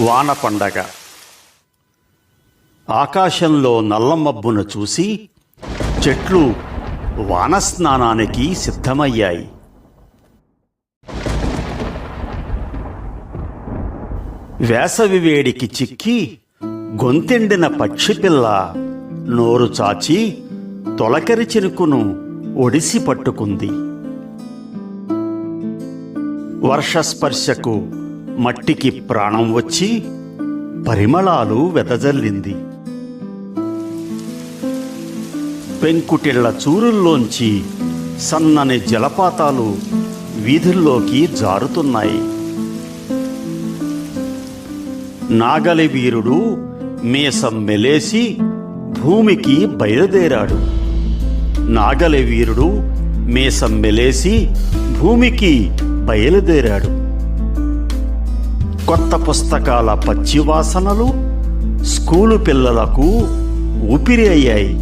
వాన పండగ ఆకాశంలో నల్లమబ్బును చూసి చెట్లు వానస్నానానికి సిద్ధమయ్యాయి. వేసవి వేడికి చిక్కి గొంతెండిన పక్షిపిల్ల నోరు చాచి తొలకరి చినుకును ఒడిసి పట్టుకుంది. వర్షస్పర్శకు మట్టికి ప్రాణం వచ్చి పరిమళాలు వెదజల్లింది. పెంకుటిళ్ళ చూరుల్లోంచి సన్నని జలపాతాలు వీధుల్లోకి జారుతున్నాయి. నాగలి వీరుడు మీసం మెలేసి భూమికి బయలుదేరాడు. నాగలి వీరుడు మీసం మెలేసి భూమికి బయలుదేరాడు. కొత్త పుస్తకాల పచ్చివాసనలు స్కూలు పిల్లలకు ఊపిరి అయ్యాయి.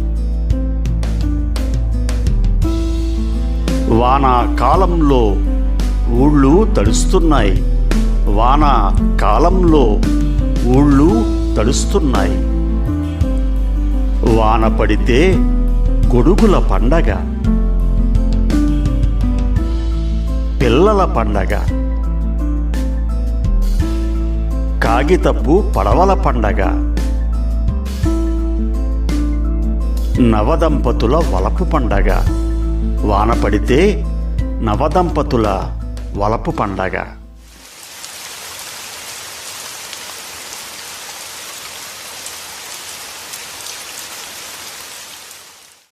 వానాకాలంలో ఊళ్ళు తడుస్తున్నాయి. వాన కాలంలో ఊళ్ళు తడుస్తున్నాయి. వాన పడితే గొడుగుల పండగ. పిల్లల పండగ. కాగితపు పడవల పండగ. నవదంపతుల వలపు పండగ. వాన పడితే నవదంపతుల వలపు పండగ.